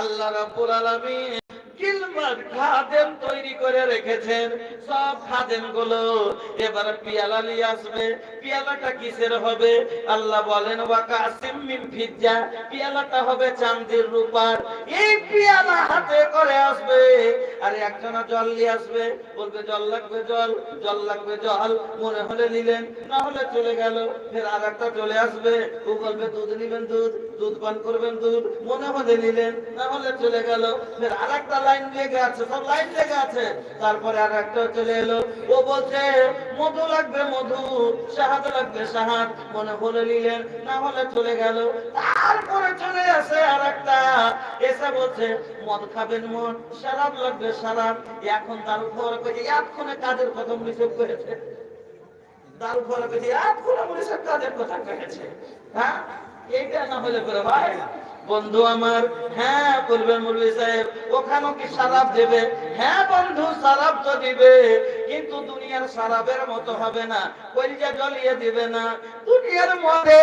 আল্লাহ রাব্বুল আলামিন কিলমার খাদেম তৈরি করে রেখেছেন। সব খাদেমগুলো এবার পিয়ালা নিয়ে আসবে। পিয়ালাটা কিসের হবে? আল্লাহ বলেন ওয়াকাসিম মিন ফিজ্জা। পিয়ালাটা হবে চাঁদের রূপার। এই পিয়ালা হাতে করে আসবে। আর একজনা জল নিয়ে আসবে। বলবে, জল লাগবে, জল জল লাগবে, জল। মনে হলে নিলেন, না হলে চলে গেল। ফের আর একটা চলে আসবে। ও বলবে, দুধ নিবেন দুধ? দুধ পান করবেন, দুধ মনে মনে নিলেন না হলে চলে গেল। আর একটা লাইন লেগে আছে, সব লাইন লেগে আছে। তারপরে আর একটা চলে এলো। ও বলছে, মধু লাগবে, মধু, শাহাদ লাগবে, শাহাদ। মনে হলে নিলেন না হলে চলে গেল। তারপরে চলে আসে আর একটা এসে বলছে, মদ খাবেন মন শরাব লাগবে শরাব এখন তার উপর এক্ষণে কাজের কথা মনে করেছে। তার উপর কাজের কথা কয়েছে হ্যাঁ? এইটা না হলে করে ভাই। বন্ধু আমার হ্যাঁ বলবেন মুরবি সাহেব, ওখানেও কি সারাপ দেবে? হ্যাঁ বন্ধু সারাপ তো দিবে। কিন্তু দুনিয়ার সারাপের মতো হবে না, কলিজা জ্বলিয়ে দিবে না। দুনিয়ার মধ্যে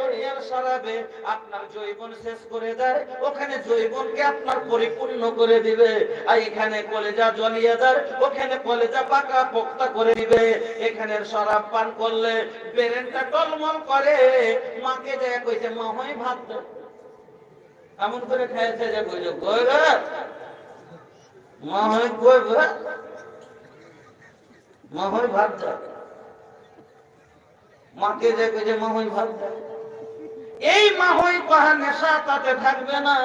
দুনিয়ার সারাবে, আপনার জৈবন শেষ করে দেয়, ওখানে জৈবনকে আপনার পরিপূর্ণ করে দিবে। আর এখানে কলেজা জ্বলিয়ে দেয়, ওখানে কলেজা পাকা পোক্তা করে দিবে। এখানের শরাব পান করলে বেরেনটা টলমল করে। মাকে যায় কইছে, মা, হয় ভাত এমন করে খেয়েছে যে কইছে, কই রে? মা হয় রে? মা হয় ভাত মাকে যে মা হয় ভাত এই মাহই পাহা নেশা তাতে থাকবে না,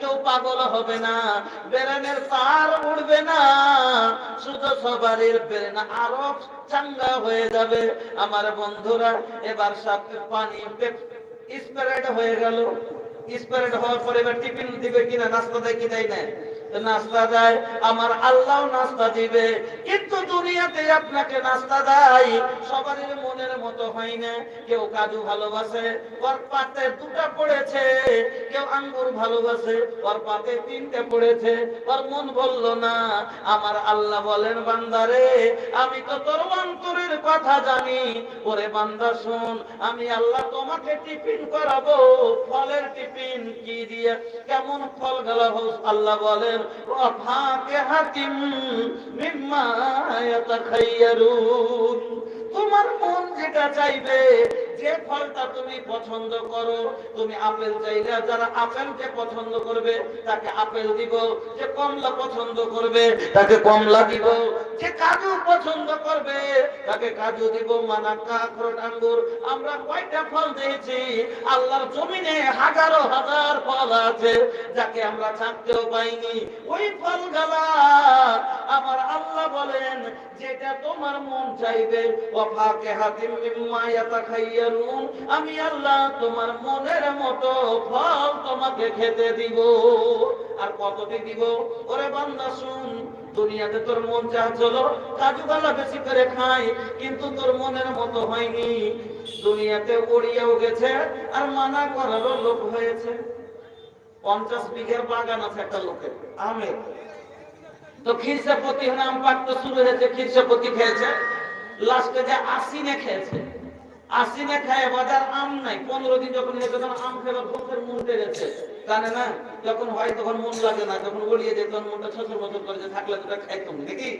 কেউ পাগল হবে না, বেরেনের তার না। শুধু আরও চাঙ্গা হয়ে যাবে। আমার বন্ধুরা, এবার সব পানি স্প্রেড হয়ে গেল। স্প্রেড হওয়ার পরে এবার টিফিন দিবে কিনা, নাস্তা দেয় কি দেয় না। তো নাস্তা দেয়, আমার আল্লাহ নাস্তা দিবে। কিন্তু দুনিয়াতে আপনাকে নাস্তা দেয় মনের মতো হয় না। কেউ কাজু ভালোবাসে দুটা পড়েছে। কেউ আঙ্গুর ভালোবাসে তিনটে পড়েছে। মন বলল, না, আমার আল্লাহ বলেন বান্দারে আমি তো তোর অন্তরের কথা জানি। ওরে বান্দা, শোন, আমি আল্লাহ তোমাকে টিফিন করাবো। ফলের টিফিন কি দিয়ে? কেমন ফল গেল আল্লাহ বলেন। وفاكهة مما يتخيرون তোমার মন যেটা চাইবে যে ফলটা তুমি পছন্দ করো, তুমি আপেল চাইলে যারা আপেলকে পছন্দ করবে, তাকে আপেল দিব। যে কমলা পছন্দ করবে, তাকে কমলা দিব। যে কাজু পছন্দ করবে, তাকে কাজু দিব। মানা কাকরট আঙ্গুর, আমরা কয়টা ফল দিয়েছি? আল্লাহর জমিনে হাজারো হাজার ফল আছে, যাকে আমরা ছাড়তেও পাইনি। ওই ফল গালা আমার আল্লাহ বলেন, যেটা তোমার মন চাইবে ওয়াফাকে হাতিম মিম্মা ইয়াতাখাইয়ারুন আমি আল্লাহ তোমার মনের মতো ফল তোমাকে খেতে দিব। আর কতটি দিব? ওরে বান্দা, শুন। দুনিয়াতে তোর মন চলো, কাজু বেশি করে খাই, কিন্তু তোর মনের মতো হয়নি। দুনিয়াতে গেছে, আর মানা করারও লোক হয়েছে। পঞ্চাশ বিঘের বাগান আছে একটা লোকের আমের তো খিরসাপতি আম পাকতে শুরু হয়েছে, খিরসাপতি খেয়েছে। লাস্টে যে আশিনে খেয়েছে। আশিনে খায়, বাজার আম নাই। পনেরো দিন যখন হয়েছে তখন আম খেবার ভোকের মন গেছে। জানে না? যখন হয় তখন মন লাগে না, যখন গড়িয়ে যায় তখন মনটা ছছর বছর করে যে থাকলে তোটা খাইতাম নাকি?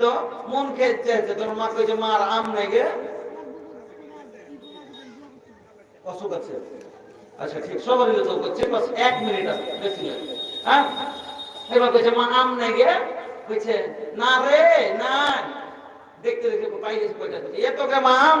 তো মন খেয়ে চাইছে তখন মা কইছে মার আম নাই গে। অসুখ আছে? আচ্ছা ঠিক সবারই তো করছে বাস এক মিনিট আছে, বেশি হ্যাঁ? এবার কইছে মা, আম নাই গে? কইছে, না রে না দেখতে দেখতে পাইলে কয়টা এ তো কে মা আম?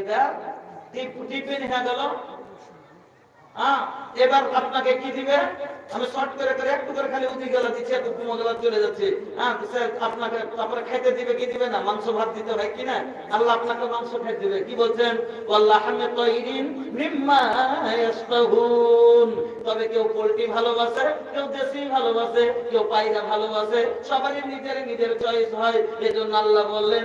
এবার টিপ গেল হ্যাঁ এবার আপনাকে কি দিবে? আমি শর্ট করে করে একটু করে খালি উঠে গেলা কুমো গেলা চলে যাচ্ছে। হ্যাঁ আপনাকে তারপরে দিবে, কি দিবে না? মাংস ভাত দিতে হয় কি না? আল্লাহ আপনাকে মাংস দিবে। কি বলছেন? তবে কেউ পোল্ট্রি ভালোবাসে, কেউ দেশি ভালোবাসে, কেউ পায়রা ভালোবাসে। সবারই নিজের নিজের চয়েস হয়। এজন্য আল্লাহ বললেন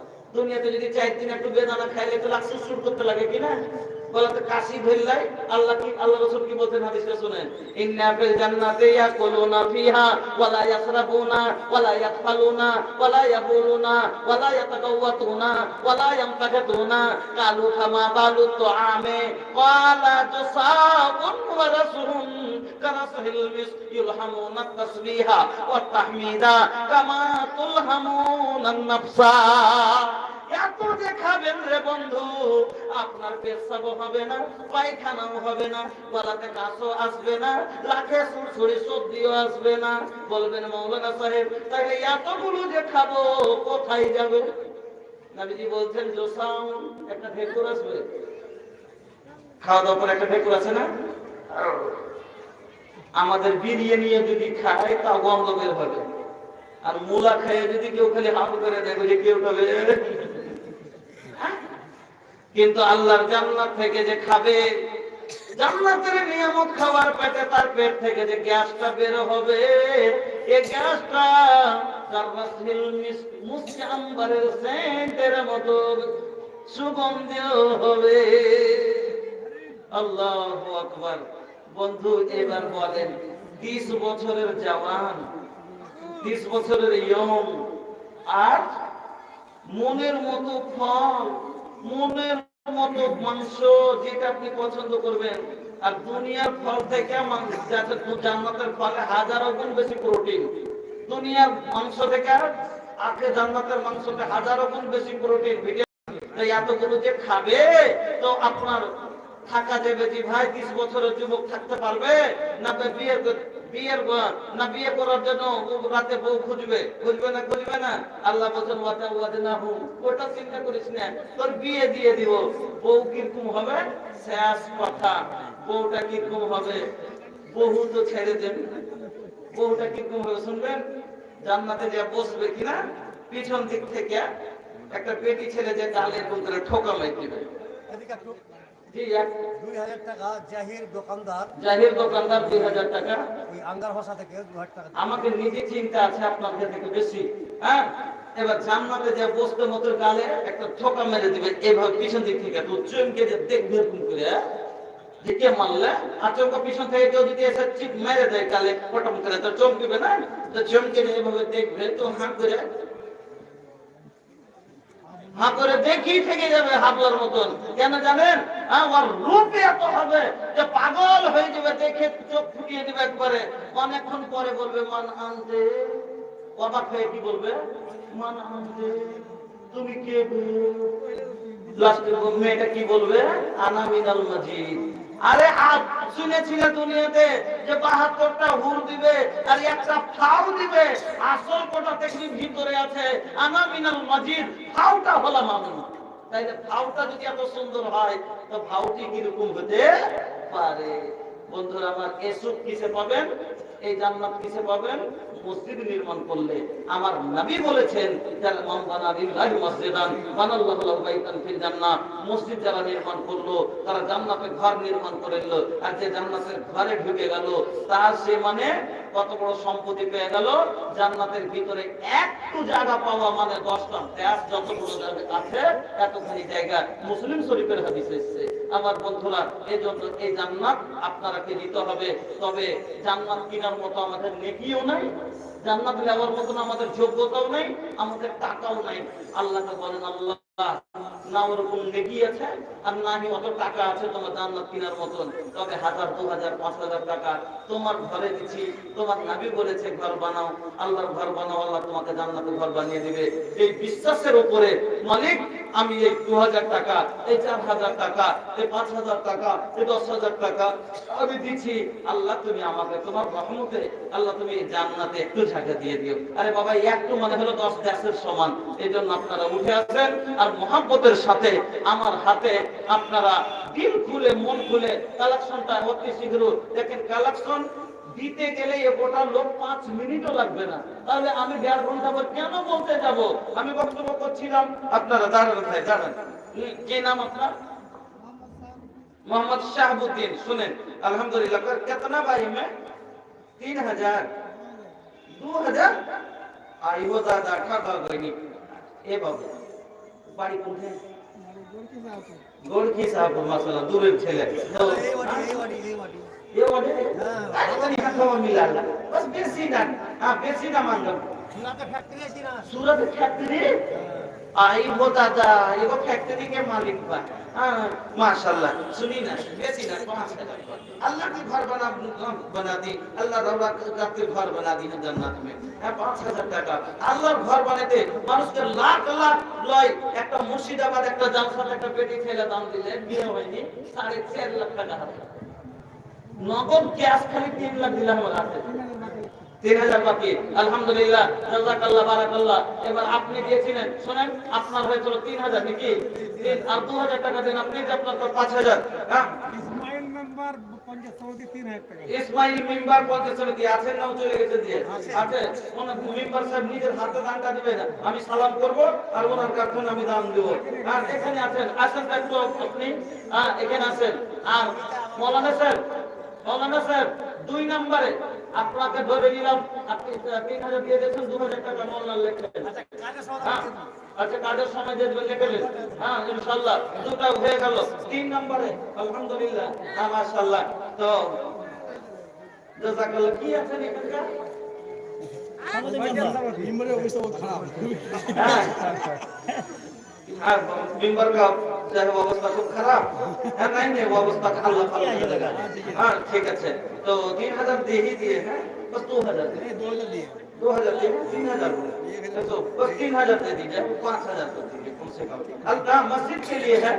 দুনিয়াতে যদি চার দিন একটু বেদানা খাইলে তো লাগছে সুর করতে লাগে কিনা বলাতে কাশি ধরলাই আল্লাহ কি আল্লাহ রাসূল কি বলতেন হাদিসে শুনেন? ইন্না ফিল জান্নাতি ইয়াকুলুনা ফিহা ওয়ালা ইয়াশরাবুনা ওয়ালা ইয়াতফালুনা ওয়ালা ইয়াবুলুনা ওয়ালা ইয়াতাকাওয়াতুনা ওয়ালা ইয়ামতাকাতুনা কালু ফামা বালু তুআমে? ক্বালা তুসাবুন ওয়া রাসুলুন কারাসহিল মিস ইলহামুনা তাসবিহা ওয়া তাহমিদা কামা তুলহামুনা নাফসা। এত যে খাবেন রে বন্ধু, আপনার পেশাবো হবে না, পায়খানাও হবে না গলাতে কাশও আসবে না লাখে সুরসুরি সর্দিও আসবে না। বলবেন মৌলানা সাহেব, তাহলে এতগুলো যে খাব, কোথায় যাবে? নাবিজি বলছেন জোসাউন একটা ঢেকুর আসবে। খাওয়া দাওয়ার পর একটা ঢেকুর আছে না? আমাদের বিরিয়ানি যদি খায় তা গন্ধ বের হবে। আর মুলা খাইয়ে যদি কেউ খালি হাত করে দেখো যে কেউ খাবে কিন্তু আল্লাহর জান্নাত থেকে যে খাবে, জান্নাতের নিয়ামত খাবার পেটে তার পেট থেকে যে গ্যাসটা বের হবে এই গ্যাসটা কারবাসিল মুসকে আম্বারের সেন্টের মতো সুগন্ধীয় হবে। আল্লাহু আকবার। বন্ধু, এবার বলেন 30 বছরের জওয়ান 30 বছরের ইয়ং আর মনের মতো ফল, মনের মতো মাংস যেটা আপনি পছন্দ করবেন। আর দুনিয়ার ফল থেকে জান্নাতের ফলে হাজারো গুণ বেশি প্রোটিন দুনিয়ার মাংস থেকে আখে জান্নাতের মাংসতে হাজারো গুণ বেশি প্রোটিন ভিটামিন। এতগুলো যে খাবে, তো আপনার থাকা যাবে যে ভাই, তিরিশ বছরের যুবক থাকতে পারবে, না বিয়ে বিয়ের না বিয়ে করার জন্য রাতে খুঁজবে। না না। আল্লাহ না চিন্তা করিস না। তোর বিয়ে দিয়ে দিব। বউ কীরকম হবে? কথা। বউটা কীরকম হবে? তো ছেড়ে দেন বউটা কীরকম হবে শুনবেন? জান্নাতে যে বসবে কিনা, পিছন দিক থেকে একটা পেটি ছেড়ে যে গালে করে ঠোকা দিবে একটু জি এক দুই হাজার টাকা জাহির দোকানদার। জাহির দোকানদার দুই হাজার টাকা। ওই আঙ্গার ভাষা থেকে দু হাজার টাকা আমাকে নিজে চিন্তা আছে আপনাদের থেকে বেশি হ্যাঁ? এবার জান্নাতে যে বসতে মতো গালে একটা ঠোকা মেরে দিবে এইভাবে পিছন দিক থেকে তো চমকে যে দেখবে এরকম করে হ্যাঁ? যে কে মারলে আচমকা পিছন থেকে কেউ যদি এসে চিপ মেরে দেয় গালে পটম করে তো চমকিবে না? তো চমকে এভাবে দেখবে তো হাঁ করে হা করে দেখি থেকে যাবে হাবলার মতন। কেন জানেন? ওর রূপ এত হবে যে পাগল হয়ে যাবে, দেখে চোখ ফুটিয়ে দিবে একবারে। অনেকক্ষণ পরে বলবে, মান আনতে। অবাক হয়ে কি বলবে? মান আনতে। তুমি কে? লাস্টে মেয়েটা কি বলবে? আনামিনাল মাঝিদ আরে আজ শুনেছিলে দুনিয়াতে যে বাহাত্তরটা হুর দিবে, আর একটা ফাউ দিবে, আসল কোটা দেখবি ভিতরে আছে, আনা মিনাল মাজিদ ফাউটা হলাম আমি। তাইলে ফাউটা যদি এত সুন্দর হয়, তো ফাউটি কীরকম হতে পারে? বন্ধুরা, আমার এসব কিসে পাবেন? এই জান্নাত কিসে পাবেন? মসজিদ নির্মাণ করলে আমার নবী বলেছেন মসজিদ যারা নির্মাণ করল, তারা জান্নাতে ঘর নির্মাণ করে নিল। আর যে জান্নাতের ঘরে ঢুকে গেল, তার সে মানে কত বড় সম্পত্তি পেয়ে গেল। জান্নাতের ভিতরে একটু জায়গা পাওয়া মানে দশটা দেশ যতগুলো জায়গা আছে এতখানি জায়গা মুসলিম শরীফের হাদিস এসেছে। আমার বন্ধুরা এই জন্য এই জান্নাত আপনারাকে নিতে হবে। তবে জান্নাত কেনার মতো আমাদের নেকিও নাই, জান্নাত নেওয়ার মতন আমাদের যোগ্যতাও নাই, আমাদের টাকাও নাই। আল্লাহকে বলেন, আল্লাহ না ওরকম আছে, আর না হি অত টাকা আছে তোমার জান্নাত কেনার মতন। তবে হাজার, দু হাজার, পাঁচ হাজার টাকা তোমার ঘরে দিচ্ছি, তোমার নাবি বলেছে ঘর বানাও, আল্লাহর ঘর বানাও, আল্লাহ তোমাকে জান্নাতে ঘর বানিয়ে দিবে। এই বিশ্বাসের উপরে মালিক আমি এই দু হাজার টাকা, এই চার হাজার টাকা, এই পাঁচ হাজার টাকা, এই দশ হাজার টাকা আমি দিচ্ছি। আল্লাহ তুমি আমাকে তোমার রহমতে, আল্লাহ তুমি জান্নাতে একটু ঝাঁকে দিয়ে দিও। আরে বাবা একটু মানে হলো দশ দেশের সমান। এই জন্য আপনারা উঠে আসেন আর মহাব্বতের সাথে আমার হাতে আপনারা দিল খুলে, মন খুলে কালেকশনটা অতি শীঘ্র দেখেন কালেকশন দিতে গেলে এ গোটা লোক পাঁচ মিনিটও লাগবে না। তাহলে আমি দেড় ঘণ্টা পর কেন বলতে যাব? আমি বক্তব্য করছিলাম। আপনারা দাঁড়ান ভাই দাঁড়ান। কে নাম আপনার? মোহাম্মদ শাহবুদ্দিন শুনেন। আলহামদুলিল্লাহ কেতনা ভাই মে? তিন হাজার। দু হাজার? আইবো দাদা ঠাকা গইনি এ বাবু বাড়ি কোথায়? গোলকি সাহেব গোলকি সাহেব মাসালা দূরের ছেলে। তো, এই বাড়ি এই বাড়ি এই বাড়ি ये वाले আরে তো নিকা খাওয়া মিলালা बस বেশি না হ্যাঁ বেশি না মানলাম সুরাতে ফ্যাক্টরি আছে না सूरत फैक्ट्री आई हो दादा एगो फैक्ट्री के मालिक बा हाँ माशाल्लाह सुनी ना बेसी ना पाँच हजार पर। अल्लाह के घर बना बना दी अल्लाह रौला के घर बना दी है जन्नत में হ্যাঁ পাঁচ হাজার টাকা আল্লাহর ঘর বানাতে মানুষকে লাখ লাখ লয় একটা মুর্শিদাবাদ একটা জালসাত একটা পেটি ছেলে দাম দিলে বিয়ে হয়নি সাড়ে চার লাখ টাকা হাতে নগদ গ্যাস খালি তিন লাখ দিলাম আমার তিন হাজার বাকি। আলহামদুলিল্লাহ জাজাকাল্লাহ বারাকাল্লাহ। এবার আপনি দিয়েছিলেন শোনেন আপনার হয়েছিল তিন হাজার নাকি? আর দু হাজার টাকা দিন আপনি যে আপনার তো পাঁচ হাজার হ্যাঁ? ইসমাইল মেম্বার পঞ্চাশ সমিতি তিন হাজার টাকা। ইসমাইল মেম্বার পঞ্চায়েত সমিতি আছেন নাও চলে গেছে দিয়ে? আছে কোন মেম্বার সাহেব নিজের হাতে দানটা দিবে না আমি সালাম করব আর ওনার কাছে আমি দান দেব। আর এখানে আছেন আসেন একটু আপনি। হ্যাঁ এখানে আছেন। আর মৌলানা স্যার মৌলানা স্যার দুই নম্বরে আপনাকে ধরে নিলাম আপনি তিন হাজার দিয়ে দিয়েছেন দু হাজার টাকা মৌলানা লেখলেন আচ্ছা কাজের সময় হ্যাঁ, আচ্ছা কাজের সময় যে লিখেলেন হ্যাঁ ইনশাআল্লাহ দুটা হয়ে গেল। তিন নম্বরে আলহামদুলিল্লাহ। হ্যাঁ মাশাআল্লাহ। তো জাযাকাল্লাহ কি আছেন এখানকার? মেম্বারের অবস্থা বহুত খারাপ হ্যাঁ আর মেম্বার যার অবস্থা খুব খারাপ। হ্যাঁ নাই নেই অবস্থা আল্লাহ ভালো ही दिए हैं दो हज़ार दे दीजिए मस्जिद के लिए है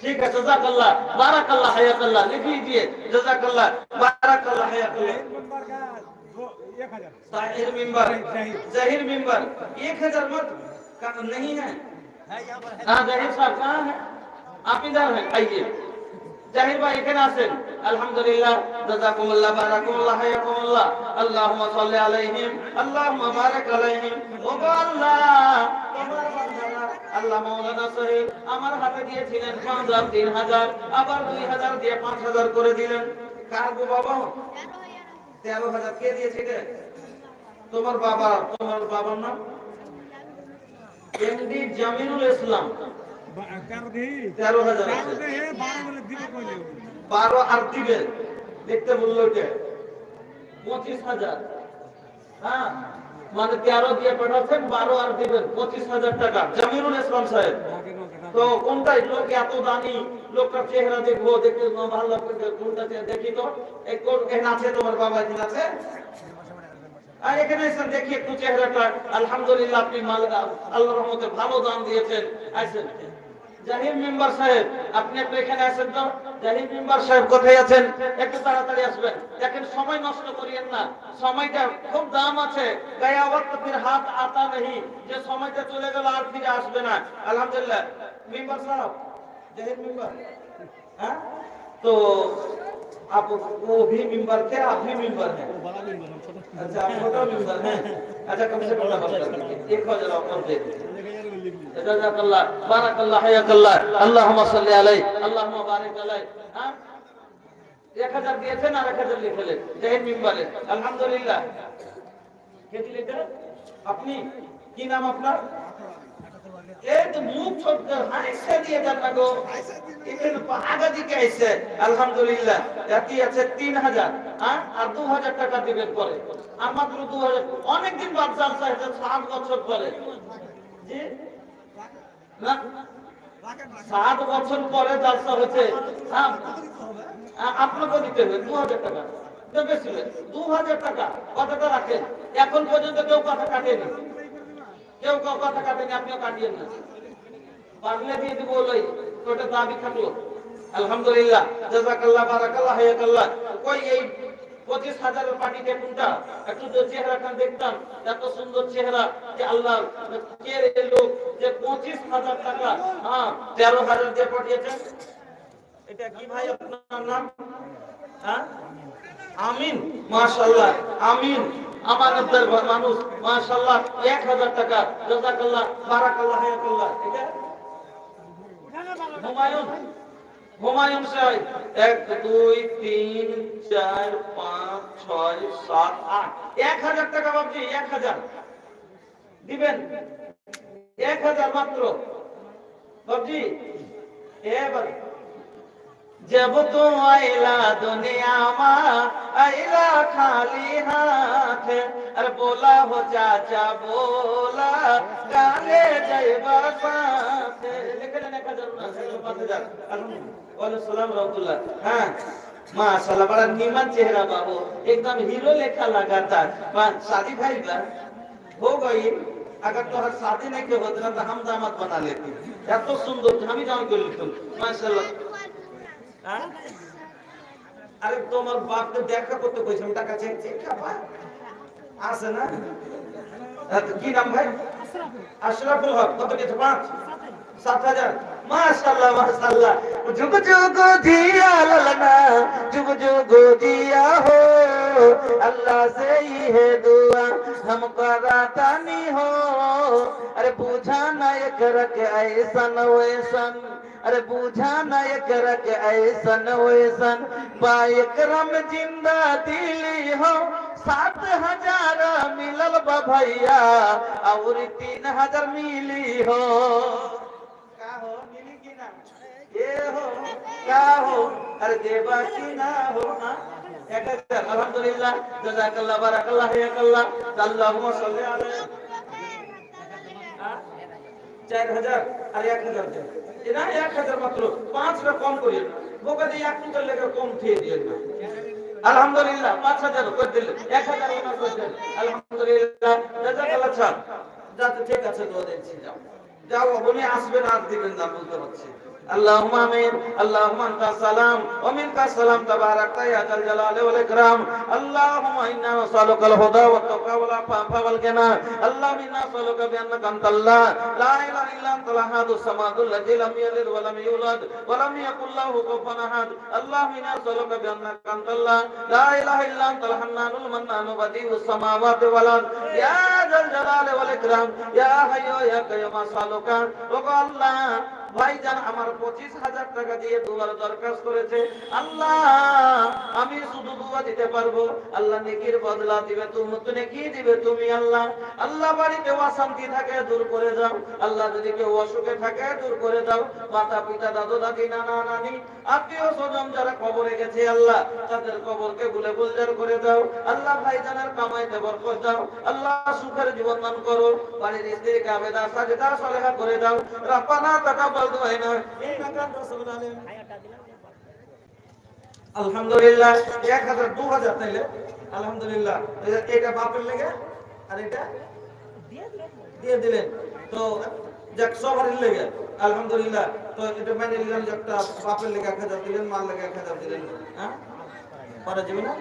ठीक है जजाकल्ला अल्लाह कल्ला अल्लाह हयाक अल्लाह लिख लीजिए जजाक अल्लाह बारक अल्लाह हयाक एक हज़ार मत नहीं है হ্যাঁ, হ্যাঁ, হ্যাঁ। আমার হাতে দিয়েছিলেন 5000 3000 আবার 2000 দিয়ে 5000 করে দিলেন। কার গো বাবা? 13000 কে দিয়েছিলেন তোমার বাবা, তোমার বাবার নাম? এমডি জামিনুল ইসলাম। তেরো হাজার বারো আর দিবে দেখতে বলল পঁচিশ হাজার। হ্যাঁ মানে তেরো দিয়ে পাঠাচ্ছেন বারো আর দিবেন পঁচিশ হাজার টাকা। জামিরুল ইসলাম সাহেব তো কোনটাই? লোক এত দামি লোকটার চেহারা দেখব দেখতে ভালো কোনটা দেখি তো? এই কোন আছে তোমার বাবা এখানে আছে আর এখানে এসে দেখি একটু চেহারাটা আলহামদুলিল্লাহ আপনি মাল- আল্লাহর রহমতে ভালো দান দিয়েছেন আসেন জাহির মেম্বার সাহেব আপনি একটু এখানে আসেন তো জাহির মেম্বার সাহেব কোথায় আছেন একটু তাড়াতাড়ি আসবেন দেখেন সময় নষ্ট করিয়েন না সময়টা খুব দাম আছে গায়া ওয়াক্ত ফির হাত আতা নেই যে সময়টা চলে গেল আর ফিরে আসবে না আলহামদুলিল্লাহ মেম্বার সাহেব জাহির মেম্বার हाँ तो आप वो भी मेंबर थे आप भी मेंबर हैं বড় মেম্বার ছোট अच्छा आप छोटा मेंबर हैं अच्छा कम से कम नंबर कर दीजिए एक हजार और दे दीजिए এক হাজার লিখ দিন جزاك الله بارك الله حياك الله اللهم صل عليه اللهم بارك عليه हाँ এক হাজার দিয়েছেন আর এক হাজার লিখলেন জাহিদ মেম্বারে আলহামদুলিল্লাহ কে দিলে এটা? আপনি কি নাম আপনার আলহামদুলিল্লাহ। আছে তিন হাজার হ্যাঁ? আর দু হাজার টাকা পরে। আর মাত্র দু হাজার বাদ সাত বছর পরে। সাত বছর পরে জালসা হচ্ছে হ্যাঁ, আপনাকে দিতে হবে দু হাজার টাকা। দু হাজার টাকা। কথাটা রাখেন। এখন পর্যন্ত কেউ কথা কাটেনি। কেউ কেউ কথা কাটেনি, আপনিও কাটিয়েন না। পারলে দিয়ে দিব ওই ওটা দাবি থাকল আলহামদুলিল্লাহ, জাজাকাল্লাহ, বারাকাল্লাহ, হায়াকাল্লাহ। কই এই পঁচিশ হাজারের পার্টিতে একটু চেহারাটা দেখতাম, এত সুন্দর চেহারা যে আল্লাহ, কে লোক যে পঁচিশ হাজার টাকা? হ্যাঁ তেরো হাজার দিয়ে পাঠিয়েছেন এটা কি ভাই আপনার নাম? হ্যাঁ? আমিন, মাশাআল্লাহ, আমিন। আমানতের মানুষ, মাশাআল্লাহ 1000 টাকা জাযাকাল্লাহ বারাকাল্লাহ, হায়াকাল্লাহ, ঠিক আছে? হুমায়ুন হুমায়ুন সাহেব, এক, দুই, তিন, চার, পাঁচ, ছয়, সাত, আট। এক হাজার টাকা বাবজি এক হাজার। দিবেন? এক হাজার মাত্র। বাবজি এবার जब तू आईला दुनिया मा आईला खाली हाथ अरे बोला हो चाचा बोला काले जय साथ মাশাল্লাহ बड़ा चेहरा बाबू एकदम हीरो लेखा लगातार शादी भाई हो गई अगर तोहर शादी तो हम दामत बना लेते के আরে তোমার বাপকে দেখা করতে কইছিলাম টাকা চাইছে টাকা আছে না আচ্ছা, কি নাম ভাই আশরাফুল হক কত কিছু পাঁচ সাত হাজার মাশাআল্লাহ মাশাআল্লাহ যুগ যুগ জিয়া ললনা যুগ যুগ জিয়া हो अल्लाह से ही है दुआ हम करातानी हो अरे पूछा ना ये करक ऐसन वैसन अरे पूछा ना ये करक ऐसन वैसन बायकरम जिंदा दिली हो सात हजार मिलल बा भैया और तीन हजार मिली हो का हो मिली की ना ये हो क्या हो अरे देवा की ना हो हाँ? এক হাজার আলহামদুলিল্লাহ জাজাকাল্লাহ বারাকাল্লাহ হায়াকাল্লাহ আল্লাহুম্মা সাল্লি আলাইহি হ্যাঁ? চার হাজার আর এক হাজার দেন এ না এক হাজার মাত্র পাঁচটা কম করি বোকা দিয়ে এক কুইন্টাল লেগে কম খেয়ে দিয়ে না আলহামদুলিল্লাহ, পাঁচ হাজার করে দিলে, এক হাজার আলহামদুলিল্লাহ, জাজাকাল্লাহ স্যার যাতে ঠিক আছে দোয়া দিচ্ছি যাও। যাও আপনি আসবেন আর দিবেন না, বলতে পারছি। اللهم آمين. اللهم انت السلام ومنك السلام تبارك يا ذا الجلال والإكرام. اللهم إنا نسألك الهدى والتقى والعفاف والغنى. اللهم إنا نسألك بأنك أنت الله. لا إله إلا أنت الأحد الصمد الذي لم يلد ولم يولد ولم يكن له كفوا أحد. اللهم إنا نسألك بأنك أنت الله. لا إله إلا أنت الحنان المنان بديع السماوات والأرض. يا ذا الجلال والإكرام. يا حي يا قيوم أسألك. وقال الله ভাইজান আমার পঁচিশ হাজার টাকা দিয়ে দুবার দরখাস্ত করেছে। আল্লাহ, আমি শুধু দুয়া দিতে পারব। আল্লাহ নেকির বদলা দিবে তুমি তো দিবে তুমি আল্লাহ। আল্লাহ বাড়িতে অশান্তি থাকে, দূর করে দাও আল্লাহ যদি কেউ অসুখে থাকে, দূর করে দাও মাতা পিতা, দাদু দাদি, নানা নানি, আত্মীয় স্বজন যারা কবরে গেছে, আল্লাহ, তাদের কবরকে ভুলে গুলজার করে দাও। আল্লাহ ভাইজানের কামাইতে বরকত দাও। আল্লাহ সুখের জীবন দান করো। বাড়ির স্ত্রীকে আবেদা সাজদা সলেহা করে দাও। রাব্বানা তাকাব্বাল ইন্নাকা আনতাস আলহামদুলিল্লাহ। লেগে তো আলহামদুলিল্লাহ। তো এটা মেনে নিলাম যে একটা বাপের লেগে এক হাজার দিলেন, মার লেগে এক হাজার দিলেন। হ্যাঁ? পারা যাবে না?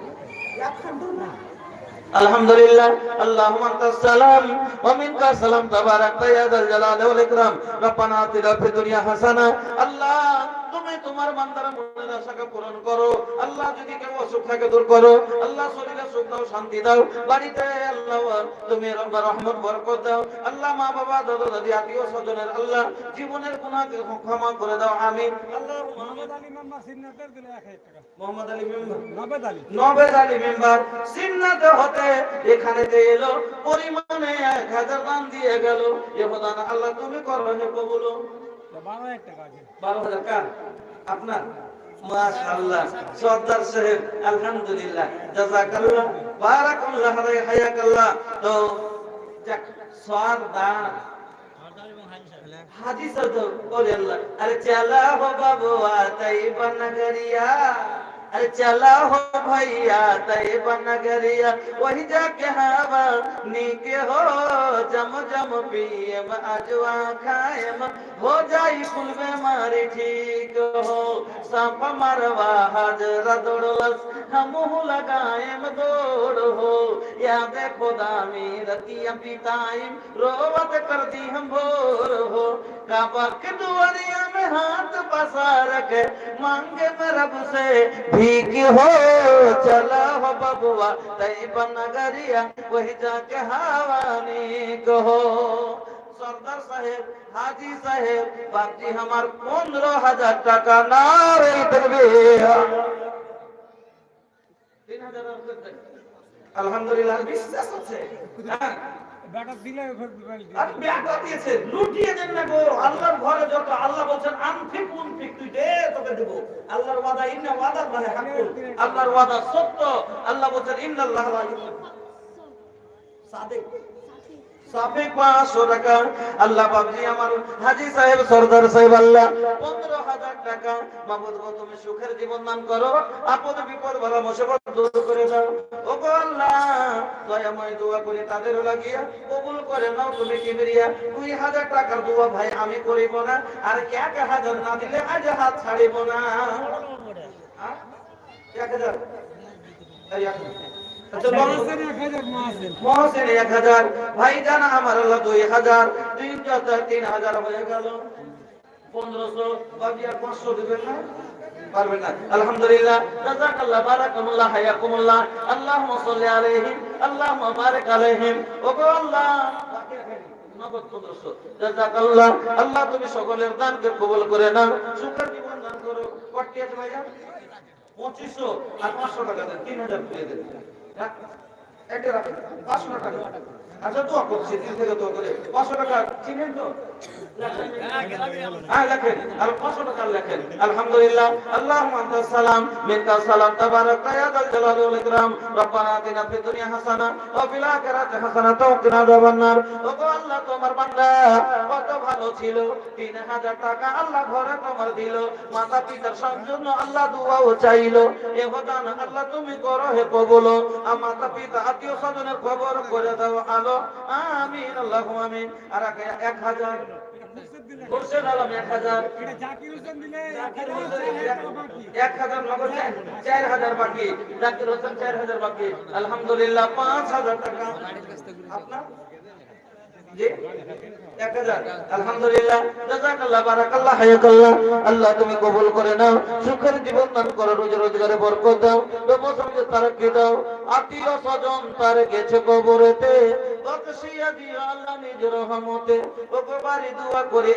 আল্লাহুম্মা আনতাস সালাম, ওয়া মিনকাস সালাম তাবারাকতা ইয়া যাল জালালি ওয়াল ইকরাম, রব্বানা আতিনা ফিদ দুনিয়া হাসানা, আল্লাহ তুমি তোমার বান্দার মনের আশাকে পূরণ করো। আল্লাহ যদি কেউ অসুখ থাকে দূর করো আল্লাহ শরীরে সুখ দাও শান্তি দাও। বাড়িতে আল্লাহ তুমি রহমত বরকত দাও। আল্লাহ মা বাবা দাদা দাদি আত্মীয় স্বজনের আল্লাহ জীবনের গুনাহকে ক্ষমা করে দাও আমিন। আল্লাহ মোহাম্মদ আলী মেম্বার সিগনেচার দিলে এক মোহাম্মদ আলী মেম্বার? নবেদ আলী। মেম্বার সিন্নাতে হতে এখানে এলো পরিমাণে এক হাজার দান দিয়ে গেল। এ প্রদান আল্লাহ তুমি করো হে কবুল। বারো হাজার টাকা আছে। বারো হাজার কার? আপনার? মাশাআল্লাহ। সর্দার সাহেব, আলহামদুলিল্লাহ। জাযাকাল্লাহ বারাকাল্লাহ হায়াকাল্লাহ। তো যাক, সর্দার। হাদিস তো বলে আল্লাহ, আরে চালা বাবু আতাইবা নগরিয়া अरे चला हो भैया तैयबा नगरिया, वही जाके हवा नीके हो। जम जम पियम अजवा खायम हो जाई कुल बीमारी ठीक हो। सांप मरवा हाजरा दौड़लस हमहू लगाएम दौड़ हो। या देखो दामी रतिया पिताइम रोवत कर दी हम भोर हो। के दुआरिया में हाथ पसार के मांगे में रब से भीख हो चला हो बबुआ तैब नगरिया वही जाके हवानी कहो सरदार साहेब हाजी साहेब बापजी हमार पंद्रह हजार টাকা না দেবে তিন হাজার আর করতে। আলহামদুলিল্লাহ বিশ্বাস আছে হ্যাঁ ব্যাটা দিলে ফের ব্যাটা দিয়েছে লুটিয়ে দেন না গো। আল্লাহর ঘরে যত আল্লাহ বলছেন আনফিক উনফিক তুই দে তোকে দেব। আল্লাহর ওয়াদা ইন্না ওয়াদা আল্লাহর ওয়াদা সত্য। আল্লাহ বলছেন ইন্নাল্লাহ লা ইউহিব্বু সাদিক। সাফে টাকা। আল্লাহ বাবজি আমার হাজী সাহেব, সরদার সাহেব, আল্লাহ টাকা। তুমি সুখের জীবন দান করো। আপদ, বিপদ, ভালো, মুসিবত দূর করে দাও। ও গো কবুল করে নাও তুমি কিবরিয়া। 2000 টাকার দোয়া ভাই, আমি করিব না। আর 1000 না দিলে আজ হাত ছাড়িব না। এক হাজার? মহসিন এক হাজার ভাই জানা আমার হলো দুই হাজার তিন হাজার তিন হাজার হয়ে গেল। পনেরোশো বাকি আর পাঁচশো দেবেন না? পারবেন না। আলহামদুলিল্লাহ জাযাকাল্লাহ বারাকাল্লাহ হায়াকুমুল্লাহ। আল্লাহুম্মা সাল্লি আলাইহিম আল্লাহুম্মা বারিক আলাইহিম। ও আল্লাহ নগদ 1500 জাযাকাল্লাহ আল্লাহ তুমি সকলের দানকে কবুল করে নাও। সুখের জীবন দান করো। কটি আছে ভাইয়া 2500 আর 500 টাকা দেন 3000 দিয়ে দেন। Gracias. এটা রাখেন 500 টাকা আচ্ছা দোয়া করছি দিল থেকে দোয়া করে 500 টাকা চিনেন তো হ্যাঁ লেখেন আর 500 টাকা লেখেন আলহামদুলিল্লাহ আল্লাহুম্মা সালাম মিনকাস সালাম তাবারাক ইয়া যাল জালালি ওয়াল ইকরাম রব্বানা আতিনা ফিদ দুনিয়া হাসানা ওয়া ফিল আখিরাতি হাসানাতাও ওয়া কিনা আযাবান নার ও আল্লাহ তোমার বান্দা কত ভালো ছিল 3000 টাকা আল্লাহ ঘরে তোমার দিল মাতা পিতার জন্য আল্লাহ চাইলো এ আল্লাহ তুমি করো হে কবুল আর মাতা পিতা আত্মীয় স্বজনের খবর করে দাও আলো। আমিন আল্লাহ আমিন। আর আগে 1000 খুরশেদ আলম 1000 এটা জাকির হোসেন দিলে এক হাজার হোসেন চার হাজার বাকি। এক হাজার নগদ চার- চার হাজার বাকি। জাকির হোসেন চার হাজার বাকি। আলহামদুলিল্লাহ পাঁচ হাজার টাকা। আপনার? আলহামদুলিল্লাহ। আল্লাহ তুমি কবুল করে নাও। আত্মীয় স্বজন তার গেছে কবরেতে। বকশিয়া দিও আল্লাহ নিজ রহমতে ওকে দোয়া করি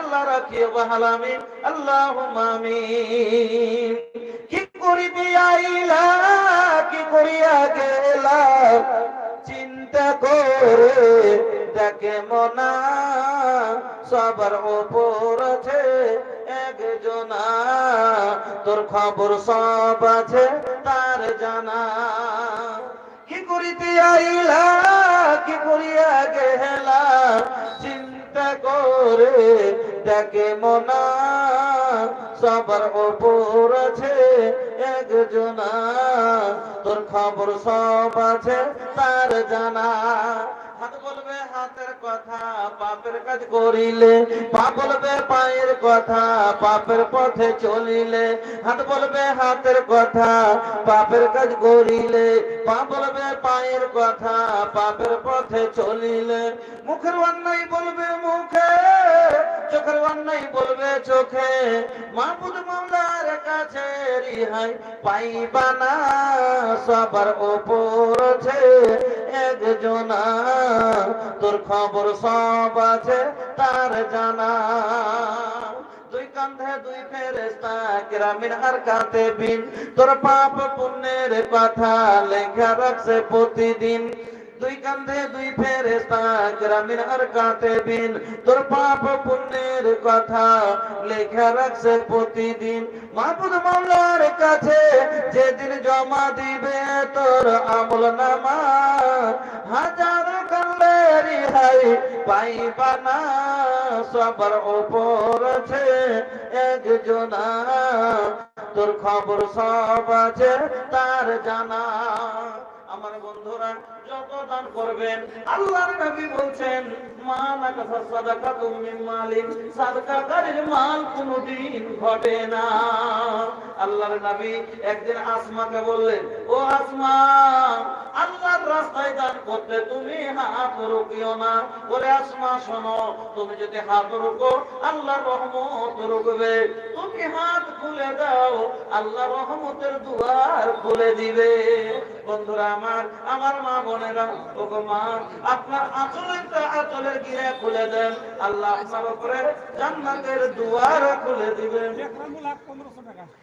আল্লাহ রাখিও, বাহাল আমিন। আল্লাহুম্মা কি করিবি আইলা, কি চিন্তা করে দেখে মনা, সবার ওপর আছে একজনা। তোর খবর সব আছে, তার জানা। কি করিতে আইলা, কি করিয়া গেলা? চিন্তা করে দেখে মনা, সবার ওপর আছে একজনা। তোর খবর সব আছে, তার জানা। হাত বলবে হাতের কথা, পাপের কাজ করিলে। পা বলবে পায়ের কথা, পাপের পথে চলিলে। হাত বলবে হাতের কথা, পাপের কাজ করিলে। পা বলবে পায়ের কথা, পাপের পথে চলিলে। মুখের অন্যায় বলবে মুখে, চোখের অন্যায় বলবে চোখে। মাহবুদ মামলার কাছে রিহাই পাইবা না, সবার ওপর আছে একজনা। তোর খবর সব আছে, তার জানা। দুই কান্ধে দুই ফেরেস্তা গ্রামীণ আর কাতে বিন তোর পাপ পুণ্যের কথা লেখা রাখছে প্রতিদিন। দুই কান্ধে দুই ফেরেস্তা গ্রামীণ আর কাতে বিন। তোর পাপ পুণ্যের কথা লেখা রাখছে প্রতিদিন। মাহবুদ মাওলার কাছে যেদিন জমা দিবে তোর আমল নামা। হাজার কালে রিহাই পাইবা না, সবার ওপর আছে একজনা তোর খবর সব আছে, তার জানা। আমার বন্ধুরা যত দান করবেন, আল্লাহর নবী বলছেন, মা নাকাসা তুমি মালিক সাদকা সাদকাকারীর মাল কোনদিন ঘটে না। আল্লাহর নবী একদিন আসমাকে বললেন ও আসমা, আল্লাহর রাস্তায় দান করতে তুমি হাত রুকিও না। বলে, আসমা, শোনো, তুমি যদি হাত রুকো, আল্লাহর রহমত রুকবে। তুমি হাত খুলে দাও, আল্লাহ রহমতের দুয়ার খুলে দিবে। বন্ধুরা আমার আমার মা বোনেরা, ও মা, আপনার আঁচলের আঁচলের গিরে খুলে দেন। আল্লাহ আপনার উপরে জান্নাতের দুয়ার খুলে দিবেন। টাকা